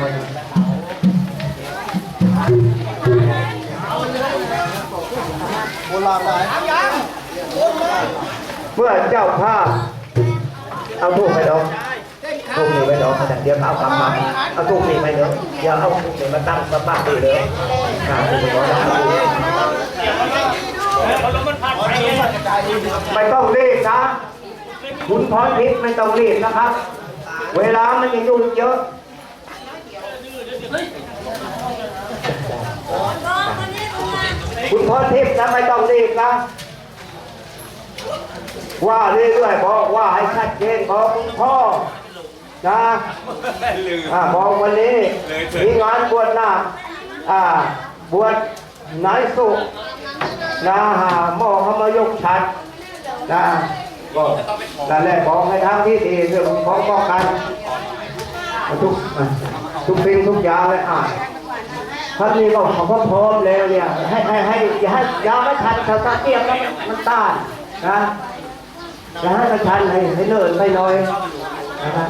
เมื่อเจ้าภาพเอาทูกไปดอกทูกนี่ไปดอกแต่เดี๋ยวเอากลับมาเอาทูกนี่ไปเด้ออย่าเอาทูกนี่มาตั้งสปาดีเลยอ่าทูกนี่ก็ได้ไม่ต้องรีบนะ คุณพรทิพย์ไม่ต้องรีบนะครับ เวลามันยังยู่เยอะ คุณพรทิพย์นะไม่ต้องรีบนะ ว่าเรื่อยๆบอกว่าให้ชัดเจนบอกคุณพ่อนะอ่าบอกวันนี้มีงานบวชนาอ่าบวชนายสุนะหาหม้อเขามายกฉัดนะก็นั่แหละบอกให้ทางที่ดีเรื่องของป้องกันทุกอะ ทุกสิ่งทุกอย่างเลยอะท่านนี้ก็ขอพร้อมแล้วเนี่ย ให้ให้ให้อย่าให้ยาไม่ทันถ้าตาเทียบแล้วมันต้านนะอย่าให้มันชันให้ให้เลิศไปหน่อยนะครับ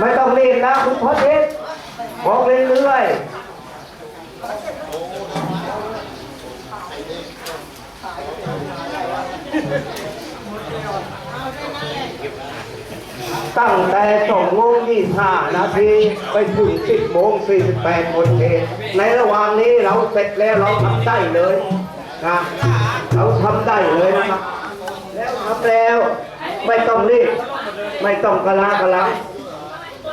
ไม่ต้องรีบนะคุณพ่อเทศบอกเรื่อยๆ ตั้งแต่สองโมงยี่ห้านาทีไปถึงสิบโมงสี่สิบแปดคนเทศในระหว่างนี้เราเสร็จแล้วเราทำได้เลยนะเราทำได้เลยนะครับ แล้วทำแล้วไม่ต้องรีบไม่ต้องกระลากระลัง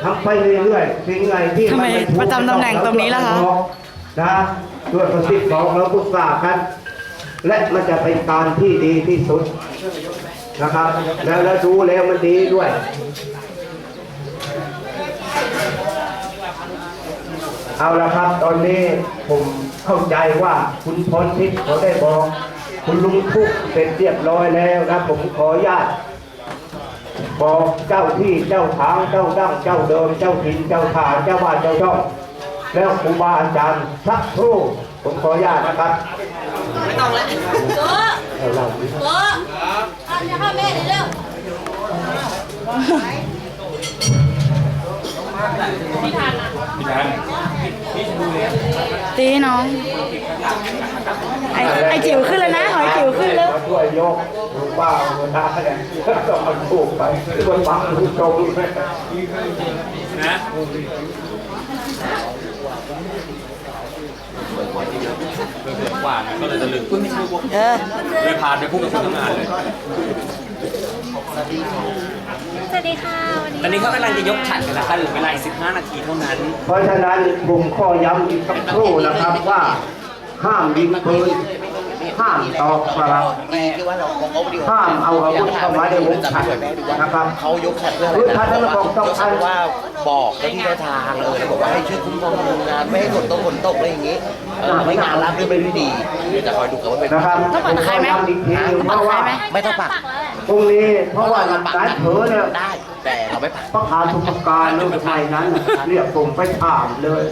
ทำไปเรื่อยๆสิ่งไหนที่ทำไมนถูกประจำตำแหน่งตรงนี้ล่ะคะนะด้วยประสิทธิ์ของเราปรึกษากัน และมันจะเป็นการที่ดีที่สุดนะครับ แล้วแล้วดูแล้วมันดีด้วย เอาละครับตอนนี้ผมเข้าใจว่าคุณพรทิพย์เขาได้บอก คุณลุงทุกเสร็จเรียบร้อยแล้วนะผมขออนุญาตบอกเจ้าที่เจ้าทางเจ้าดั้งเจ้าเดิมเจ้าถิ่นเจ้าทางเจ้าบ้านเจ้าช่องแล้วครูบาอาจารย์สักครู่ผมขออนุญาตนะครับไม่ต้องแล้วเอาเราดิโอ้เอาจะเข้าแม่เร็ว ตีน้อง ไอไอจิ๋วขึ้นแล้วนะหอยจิ๋วขึ้นแล้วมาช่วยยกลุงป้ามาได้เนี่ยต้องมาถูกไปคนฟังผู้ชมนะเดือนกว่าก็เลยจะลืมเออเลยพาไปพูดกับคนทำงานเลย สวัสดีค่ะวันนี้ตอนนี้เขากำลังจะยกฉัดกันนะคะเหลือเวลาอีก15 นาทีเท่านั้น เพราะฉะนั้นผมข้อย้ำอีกสักครู่นะครับว่า ห้ามยิงปืนห้ามตอกสลับที่ว่าเราของเขาดีห้ามเอาอาวุธเข้ามาในวงฉัดนะครับเขายกขัดเพื่ออะไรพื้นนะฐานนั้นบอกต้องยกขัดว่าบอกเจ้าที่เจ้าทางเลยแล้วบอกว่าให้ช่วยคุ้มครองคนทำงานไม่ให้ฝนตกฝนตกอะไรอย่างงี้เออไม่งานรับด้วยไม่ด้วยดีเดี๋ยวจะคอยดูกันว่าเป็นนะครับต้องปักตะไคร้ไหมผย้ำอีกทีหนึงเพปักราะตะไคร้ว่าไหมไม่ต้องปัก ตรงนี้เพราะว่าเราปักการเผลอเนี่ยได้ แต่เราไม่ปักพระพาทุกการเรื่องสมัยนั้นน่ะเรียกผมไปถามเลย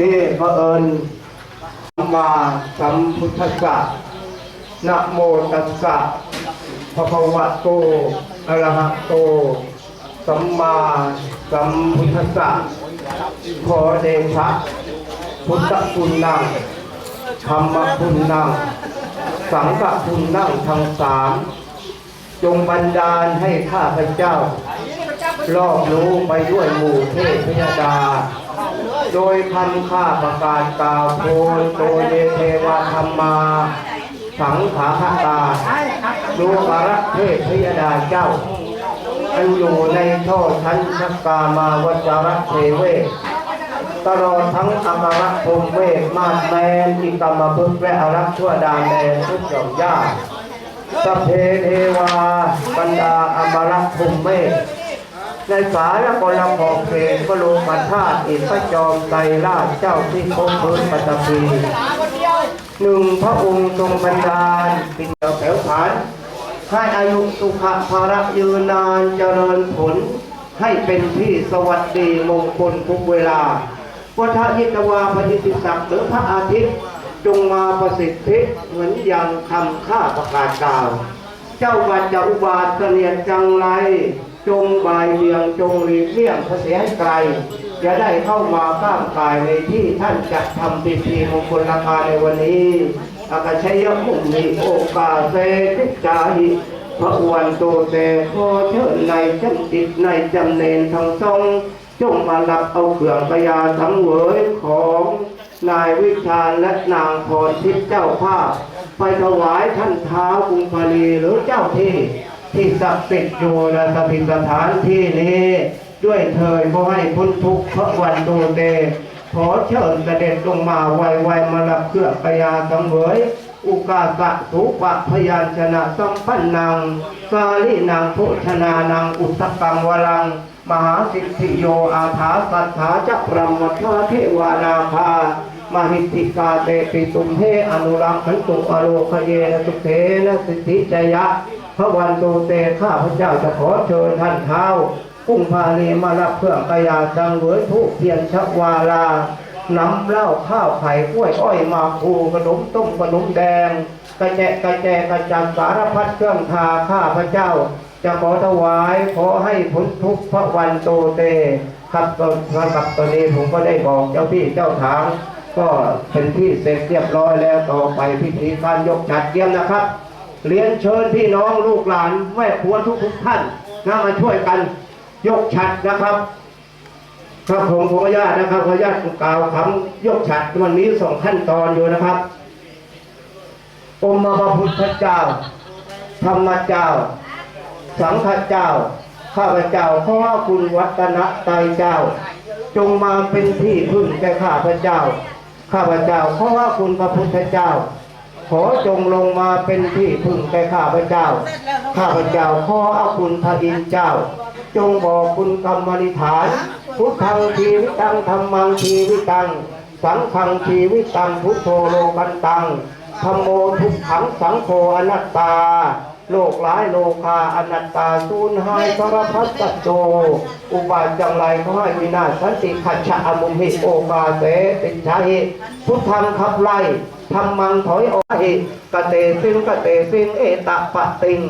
นี่พระเผอิญสัมมาสัมพุทธัสสะนะโมตัสสะภะคะวะโตอะระหะโต สัมมาสัมพุทธัสสะขอเดชะพุทธคุณนังธรรมคุณนังสังฆคุณนังทั้งสาม จงบันดาลให้ข้าพเจ้ารอบรู้ไปด้วยหมู่เทพยดา โดยคำข้าประกาศกล่าวโพนโตเยเทวธรรมา สังขาคตาดูกระเทพพยดาเจ้าอันอยู่ในท่อชั้นชักกามาวจรเทเวตลอดทั้งอมรพรมเวทมาแมนอิกรรมพึกษ์และอรักชั่วดาแดนทุกหย่อมย่า สพเพเทวาบรรดาอมรภูมิเมฆในสายกลขอบเขตพระโลมาธาตุอินพระจอมไตรราชเจ้าที่คงพื้นปัตตภีหนึ่งพระองค์ทรงบันดาลปิญญาแถวฐานให้อายุสุขภาระยืนนานเจริญผล ให้เป็นที่สวัสดีมงคลทุกเวลาวัฏยิตวาปฏิติศักดิ์หรือพระอาทิตย์ จงมาประสิทธิเหมือนอย่างคำข้าประกาศกล่าว เจ้าบัดจะอุบาทเสนียดจังไร จงบายเบียงจงหลีเลี่ยงเสียให้ไกล จะได้เข้ามาก้ามกายในที่ท่านจะทำพิธีมงคลราคาในวันนี้อากาชัยมุนิโอกาเสติจาหิพระวันโตเตโพเชิญในจำจิตในจำเนนทั้งทรงจงมารับเอาเครื่องกยาสังเวยของ นายวิชาญและนางพรทิพย์เจ้าภาพ ไปถวายท่านเท้าวกรุงพาลีหรือเจ้าที่ที่ศักดิ์สิทธิ์อยู่ในสถิตสถานที่นี้ ด้วยเถิดขอให้พ้นทุกข์พระวันดูเดขอเชิญเสด็จลงมาไวๆมารับเครื่องปยาสังเวย อุกาสะสุปะพยัญชนะสัมปันนังกาลินังโภชนานังอุตตกังวลัง มหาสิทธิโยอาถาสัทธาจักรมวัฏเทวานาคา มหิทธิกาเตปิตุมเทอนุรังขันตุอโลคเยนสุเทนะสิทธิจยะพระวันโตเตข้าพระเจ้าจะขอเชิญท่านเท้ากุ้งพาลีมารับเครื่องกระยาสังเวยทุกเทียนชวาลา น้ำเหล้าข้าวไข่กล้วยอ้อยหมาคูขนมต้มขนมแดง กระแจกระแจกระจังสารพัดเครื่องทาข้าพระเจ้า จะขอถวายขอให้พ้นทุกข์พระวันโตเต ครับตอนครับตอนนี้ผมก็ได้บอกเจ้าพี่เจ้าทาง ก็เป็นที่เสร็จเรียบร้อยแล้วต่อไปพิธีการยกจัดเตรียมนะครับเรียนเชิญพี่น้องลูกหลานแม่ครัวทุกทุกท่านนะมาช่วยกันยกฉัดนะครับ ครับผมขออนุญาตนะครับขออนุญาตกล่าวคำยกฉัดวันนี้สองขั้นตอนอยู่นะครับองค์พระพุทธเจ้า ธรรมเจ้า สังฆเจ้า ข้าพเจ้าขอคุณวัฒนไตรเจ้า จงมาเป็นที่พึ่งแก่ข้าพเจ้า ข้าพเจ้าขอคุณพระพุทธเจ้า ขอจงลงมาเป็นที่พึ่งแก่ข้าพเจ้า ข้าพเจ้าขอเอาคุณพระอินทร์เจ้า จงบอกคุณกรรมนิฐาน พุทธังชีวิตังธรรมังชีวิตัง สังฆังชีวิตังพุทโธโลกันตังธรรมโมทุกขังสังโฆอนัตตา โลกหลายโลคาอนัตตาสูญหายสารพัดสัจโจ อุบาทจังไรเขาให้วินาศสันติขัดฉะอมุมหิโอกาเสติชาหิพุทธังขับไล่ธรรมังถอยออกหิกเตสิงกเตสิงเอตะปะติง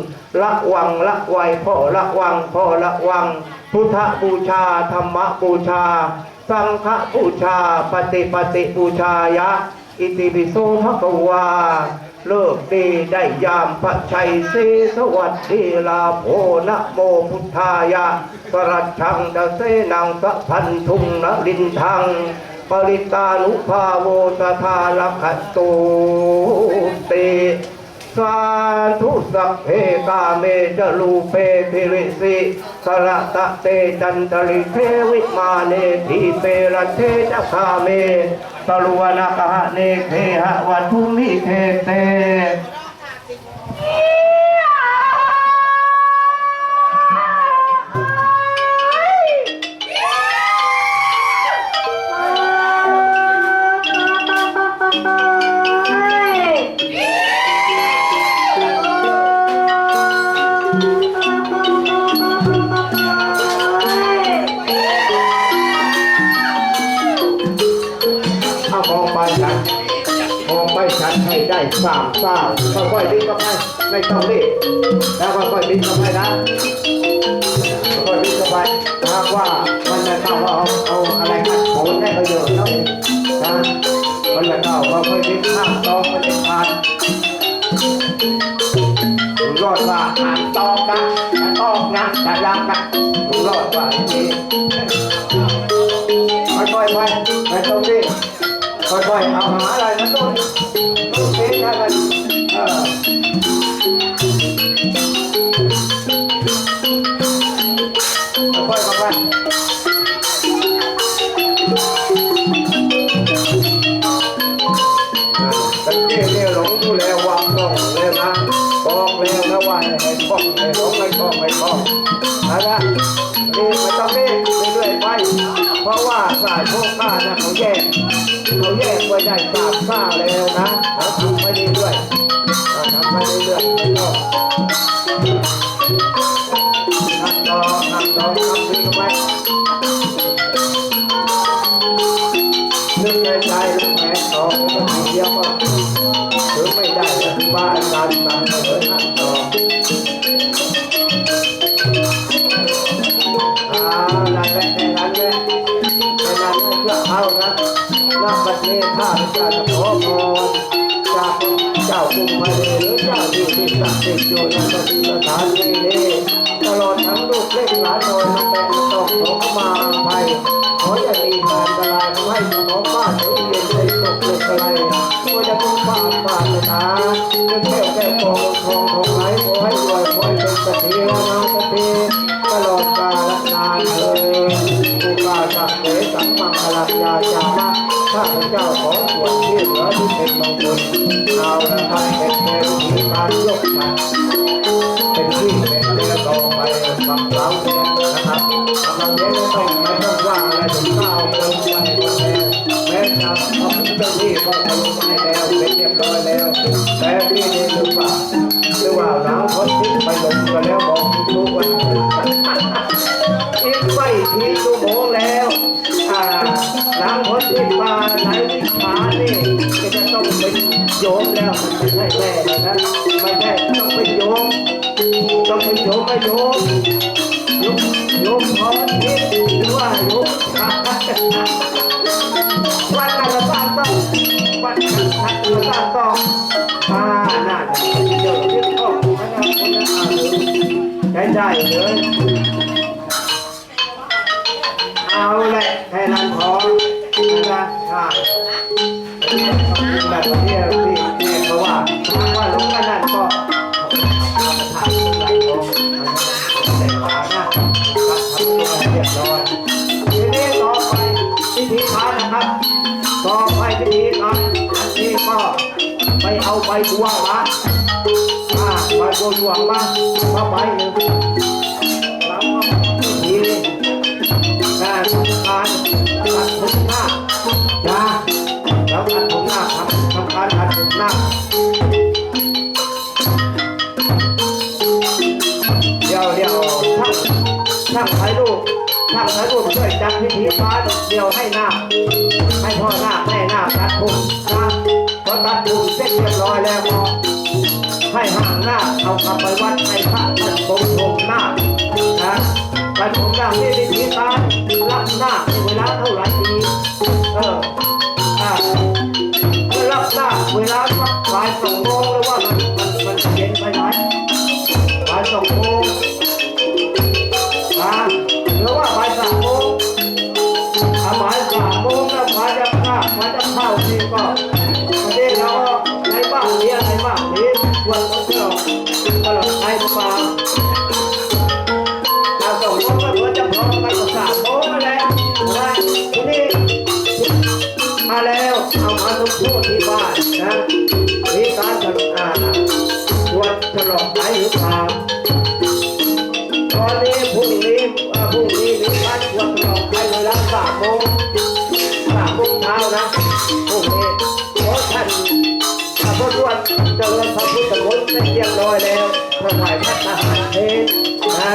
ละวังละไวพ่อละวังพ่อละวัง พุทธบูชาธรรมบูชา สังฆบูชาปฏิปฏิบูชายะ อิติปิโสภะควาเลิกดีได้ยามพระชัยสีสวัสดีลาโภนะโมพุทธายะสรัจชังดเสนังสะพันทุงนลินทัง ปริตานุภาโวตทาลคัตตุเต สาธุสัพเพกาเมจลูเปพิริสิสระตะเตจันตริเทวิมาเนทีเปรเทจคาเมตลวนาคะเนเทหะวัตุมิเทเต สามเศร้าค่อยๆดิ้นเข้าไปไม่ต้องรีบแล้วค่อยๆดิ้นเข้าไปนะค่อยๆดิ้นเข้าไปถ้าว่ามันจะเข้าว่าเอาเอาอะไรกันโผล่ได้ประโยชน์แล้วนะมันจะเข้าก็ค่อยๆดิ้นข้ามตองมันจะผ่านรอดว่าอ่านตองนะแต่ตองนะแต่รักนะรอดว่าอย่างนี้ค่อยๆไปไม่ต้องรีบค่อยๆเอาหาอะไรมาต้น ต้นเองได้มันเออค่อยๆเข้าไปตะเกียบเนี่ยหลงดูแลวางลงเลยนะบอกแล้วนะว่าให้คล่องให้หลงให้คล่องให้คล่องนะนะนี่ไม่ต้องรีบเรื่อยๆไปเพราะว่าสายพวกข้านะเขาแยกเขาแยกไว้ได้สามซ่าแล้วนะ งแหวนองแล้วก็เดียวก็ถือไม่ได้แล้วบ้านการตันมาเลยนั่นตออานั่นแหละนั่นแหละนั่นแหะเพื่ออานะนับประเทศข้าพเจ้าจะขอพรจากเจ้าคุงมาเลยหรือจ้าอยู่ที่ศักดิ์สิทธิ์อยู่ในสานที่นี้ตลอดทั้งลกเนหลานโของบ้านที่เย็นใจตกเกิดอะไรก็จะต้องฝากฝากนะเรื่องแก้วแก้วทองทองทองไหลขอให้รวยขอให้เป็นสถียรนาสถีตลอดกาลนานเลยผู้กาสักเสสังมังคลังยาจานะข้าพเจ้าขอส่วนที่เหลือที่เป็นมงคลเอาละครับเป็นแค่วิธีการยกฉันเป็นที่เป็นเรือต่อไปฟังเรานะครับฟังเลี้ยต้องไม่ต้อง ทำเจ้า เลยเอาแหละแค่นั้นพอนะค่ะแบบที่ที่ที่เพราะว่าว่าลงกันนั่นก็ทางไหลลงแต่ขวนะทำตัวเรียบร้อยทีนี้ต่อไปพิธีการนะครับต่อไปพิธีการอันนี้ก็ไปเอาใบบัวมาอ่าใบบัวหลวงมามาใบหนึ่ง ช่างถ่ายรูปช่วยจัดพิธีการเดียวให้หน้าให้พ่อหน้าแม่หน้าตัดผมนะพอตัดผมเสร็จเรียบร้อยแล้วก็ให้ห่างหน้าเอากลับไปวัดให้พระท่านทรงผมหน้านะไปผมหน้าที่พิธีการรับหน้า นต์เป็นเรียบร้อยแล้วถวายพระทหารเพลนะ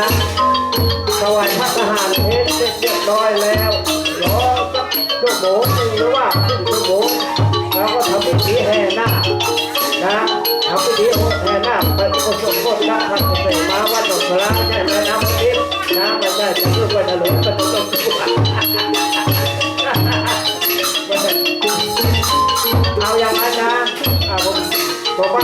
ถวายพระทหารเพลเสร็จเรียบร้อยแล้วรอสักชั่วโมงหนึ่งหรือว่าครึ่งชั่วโมงแล้วก็ทำพิธีแห่หน้านะทำพิธีโอแทนหน้าเป็นคนสมบูรณ์นะท่านเสมาวัดหนองพระใช่ไหมน้ำทิพย์นะไม่ใช่จะพูดว่าจะหลวงเป็นต้นตัวเอาอย่างนั้นนะผมผมว่า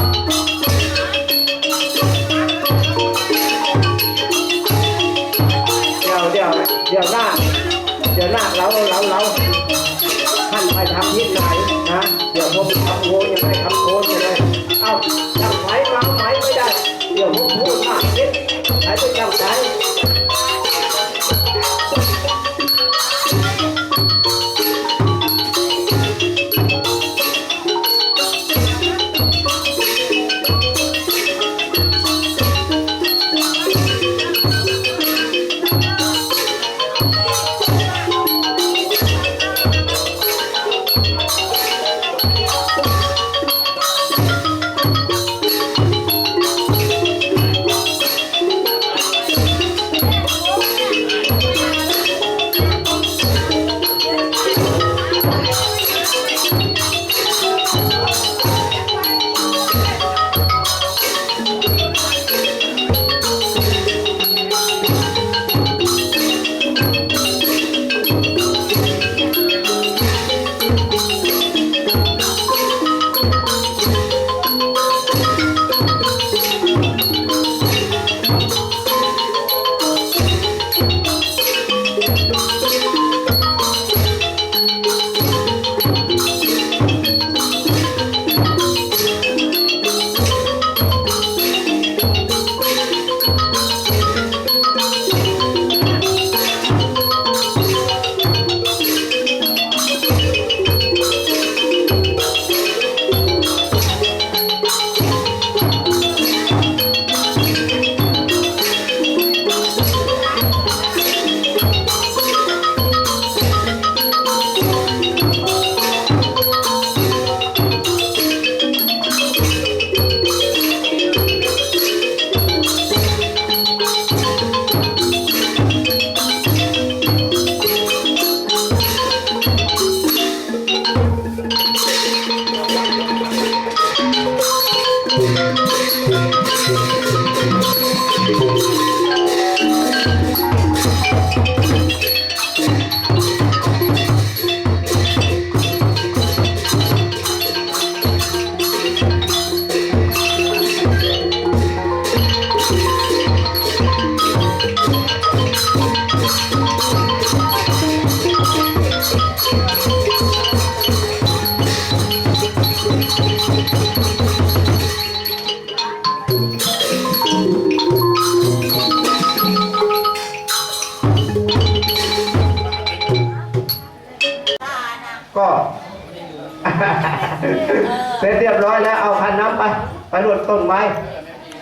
ต้นไม้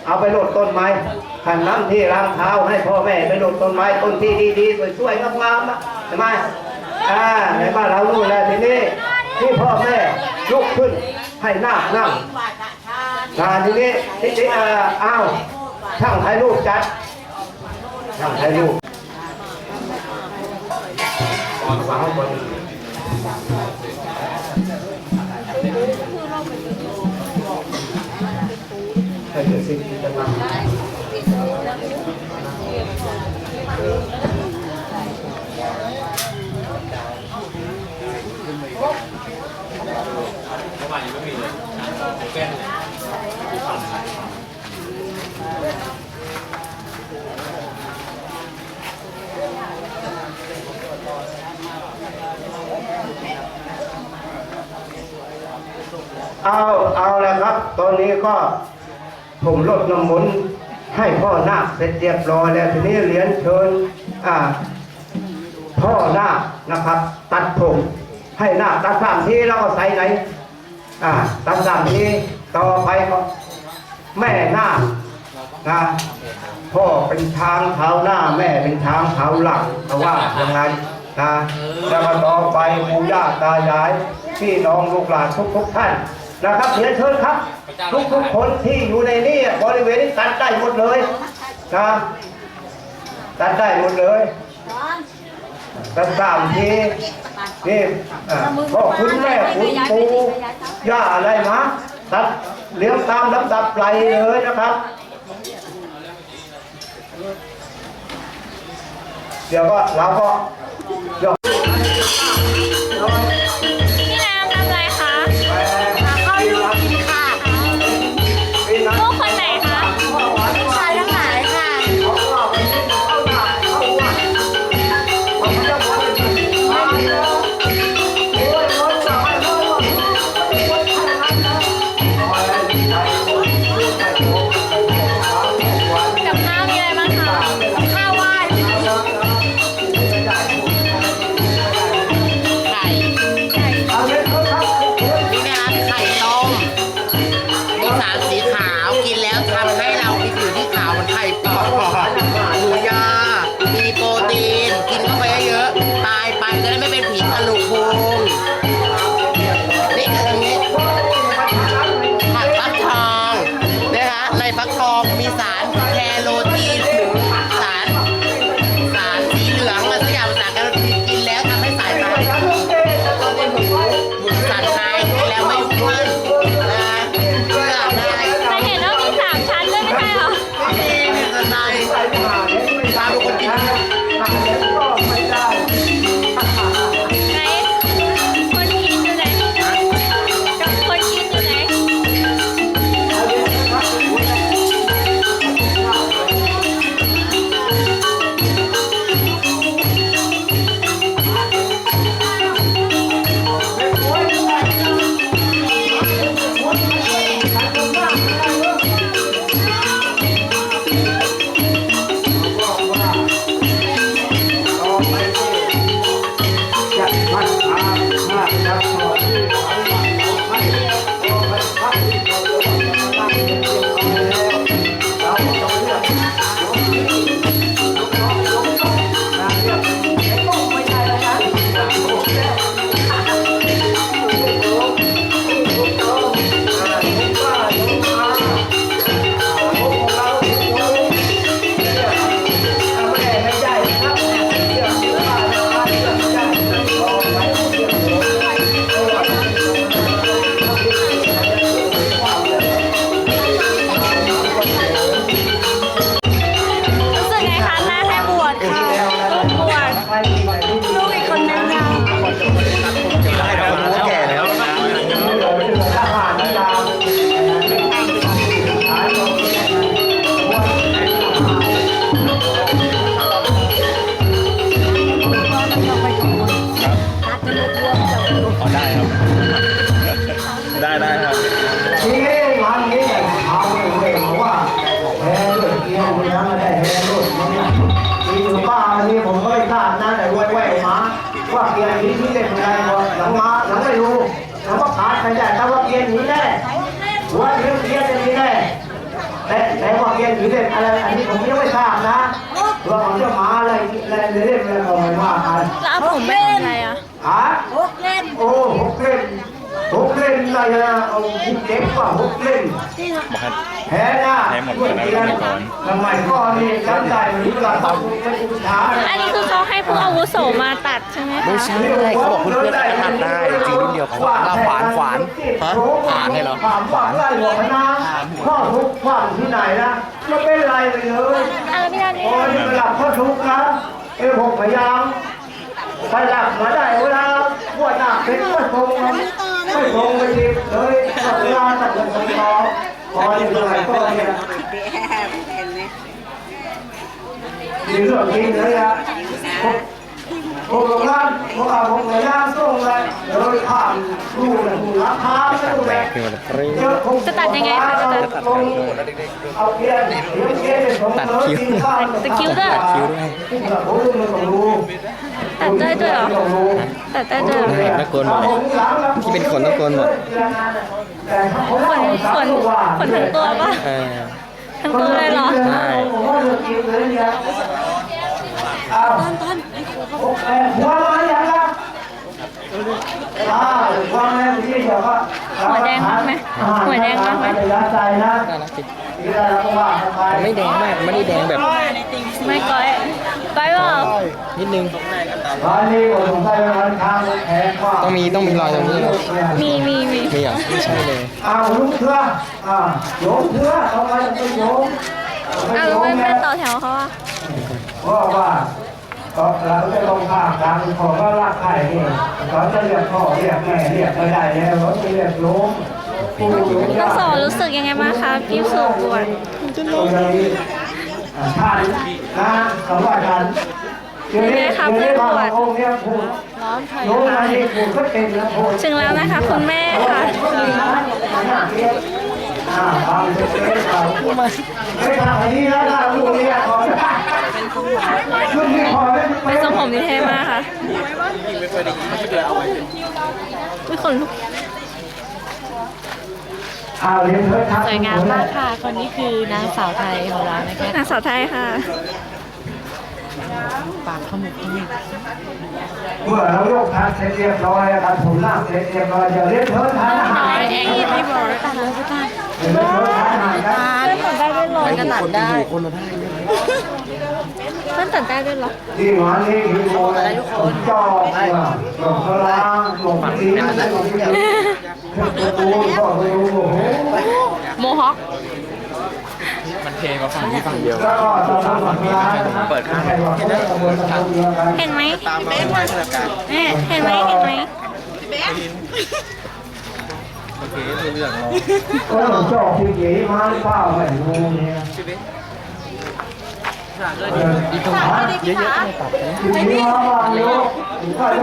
เอาไปโรดต้นไม้คันน้ำที่ล้างเท้าให้พ่อแม่ไปโรดต้นไม้ต้นที่ดีๆสวยๆงามๆนะใช่ไหมอ่าในบ้านเรารู้แล้วทีนี้ที่พ่อแม่ลุกขึ้นให้นานั่งอ่าทีนี้ทีนี้อ่าอ้าวช่างถ่ายรูปจัดช่างถ่ายรูปก่อนวางบน ให้เกิดสิ่งที่จะมาเอา เอาแล้วครับ ตอนนี้ก็ ผมลดน้ำมนต์ให้พ่อนาคเสร็จเรียบร้อยแล้วทีนี้เรียนเชิญพ่อนาคนะครับ ตัดผมให้นาคตัดสามทีแล้วก็ใส่ไหนตัดสามทีต่อไปก็แม่นาคนะพ่อเป็นทางเท้าหน้าแม่เป็นทางเท้าหลังแต่ว่ายังไงนะแล้วก็ต่อไปปู่ย่าตายายพี่น้องลูกหลานทุกทุกๆท่าน นะครับเรียนเชิญครับ ทุกทุกคนที่อยู่ในนี้บริเวณนี้ตัดได้หมดเลยนะตัดได้หมดเลยตัดสามทีนี่อ่าพ่อคุณแม่คุณปู่ย่าอะไรมาตัดเลี้ยงตามลำดับไหลเลยนะครับเดี๋ยวก็เราก็เดี๋ยก กเล่นะเอาคุกเด็กกว่าหกเล่นแพ้นะแพ้หมดแล้วทำไมก็นี่จำได้หรือเปล่าต้องเป็นอุทาอันนี้คือเขาให้ผู้อาวุโสมาตัดใช่ไหมไม่คะใช่เขาบอกเพื่อนๆก็ตัดได้ จริงรุ่นเดียวกันลาขวานขวานฮะขวานเลยเหรอขวานขวานอะไรหัวนาข้อทุกข์ขวานที่ไหนนะไม่เป็นไรไปเลยอะไม่ได้นี่โอ้ยไปหลับข้อทุกข์นะเออผมพยายามไปหลับมาได้เวลาปวดหนักเป็นปวดตรง ไม่คงไปทีเลยเวลาตัดเงินตัดทองพอที่จะไหนก็เนี่ยมีเรื่องจริงเลยอะ ผมผมร้านผมเอาผมเลยย่างส่งเลยเดี๋ยวไปผ่านรูเลยหูราคาไม่รู้เลยเยอะผมจะตัดยังไงคะจะตัดเอาเกียร์เดี๋ยวเกียร์ผมตัดคิ้วตัดคิ้วด้วยตัดคิ้วด้วยผมไม่ต้องรู้ตัดได้ด้วยเหรอตัดได้ด้วยเหรอตะโกนหมดเลยที่เป็นขนตะโกนหมดขนขนขนทั้งตัวปะทั้งตัวเลยเหรอใช่ต้นต้น หัวมาอย่างละอ่าหัวแม่ที่เดี๋ยวก็หัวแดงมากไหมหัวแดงมากไหมระยะใจนะน่ารักจริงที่ได้ก็ว่าไปแต่ไม่แดงมากไม่ได้แดงแบบไม่ก้อยก้อยเปล่านิดนึงตอนนี้ผมใส่วันทางแขนว่าต้องมีต้องมีรอยตรงนี้เหรอมีมีมีมีเหรอไม่ใช่เลยอ้าวลูกเสืออ่าโยมเสือเอาไปไปโยมอ้าวแล้วไม่ไม่ต่อแถวเขาอะเพราะว่าก็เราจะลงภาคกลางขอก็รักใครนี่เขาจะเรียกพ่อเรียกแม่เรียกไม่ได้แล้วเขาจะเรียกโยมปู่โยมต้องสอนรู้สึกยังไงบ้างคะพี่สุบวชตรงนี้ท่านนะคำว่าท่านเดี๋ยวนี้เดี๋ยวนี้พระองค์เนี่ยพูดโยมมาที่พูดก็เป็นนะพูดถึงแล้วนะคะคุณแม่ค่ะ อ่าฟังเฉยๆเขาไม่ทำอันนี้แล้วนะลูกเนี่ยขอได้ลูกนี่ขอได้ไปทรงผมนี่เท่มากค่ะไม่ขนลุกอ่าเรียนเถิดครับสวยงามมากค่ะ คนนี้คือนางสาวไทยของเรานะคะนางสาวไทยค่ะปากขมุกขมิบเมื่อเรายกทานเสร็จเรียบร้อยนะครับผมนั่งเสร็จเรียบร้อยเดี๋ยวเรียนเถิดทานอาหารเองพี่บอลตัดเลยพี่ตัดเรียนเถิดทาน อาหารครับได้ด้วยเหรอก็ตัดได้คนละได้เพื่อนตัดได้ด้วยเหรอที่หวนี้คือโมผมจอกว่าหลงกระลางหลงตีนหลงที่ประตูก็ไม่รู้โอ้โหโมฮอคมันเทมาฝั่งนี้ฝั่งเดียวเปิดข้างในว่าเขาได้กระบวนการเดียวกันเห็นไหม เนี่ยเห็นไหมเห็นไหมก็หลงจอกที่หยีมาหรือเปล่าไม่รู้เนี่ยอีกคำถามเยอะๆไม่ตัดนะที่หยีมาบ้านลูก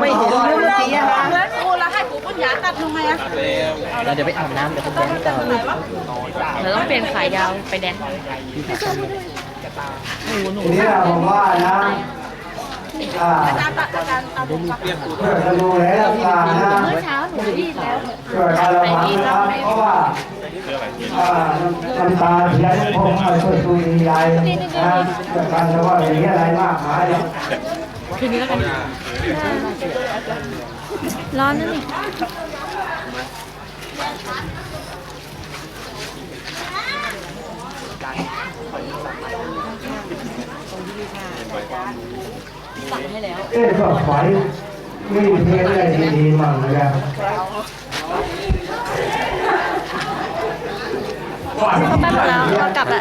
ไม่เห็นเรื่องเมื่อกี้อะนะเราเดี๋ยวไปอาบน้ำเดี๋ยวผมจะให้ต่อเราต้องเปลี่ยนขายาวไปแดงทีนี้เราบอกว่านะ อ่าเพื่อจะดูแลรักษานะเมื่อเช้าหนูรีบแล้วเพื่อการะวังนะครับเพราะว่าอ่าน้ำตาเทียนคงไม่ช่วยดูดีใหญ่นะเพื่การระวังอย่างนี้อะไรมากมายคืนนี้แล้วกันร้อนนั่นนี่เอ๊ะ ก็ไฟมีเพลงอะไรดีๆมั่งนะครับเขาไปหมดแล้วเรากลับละ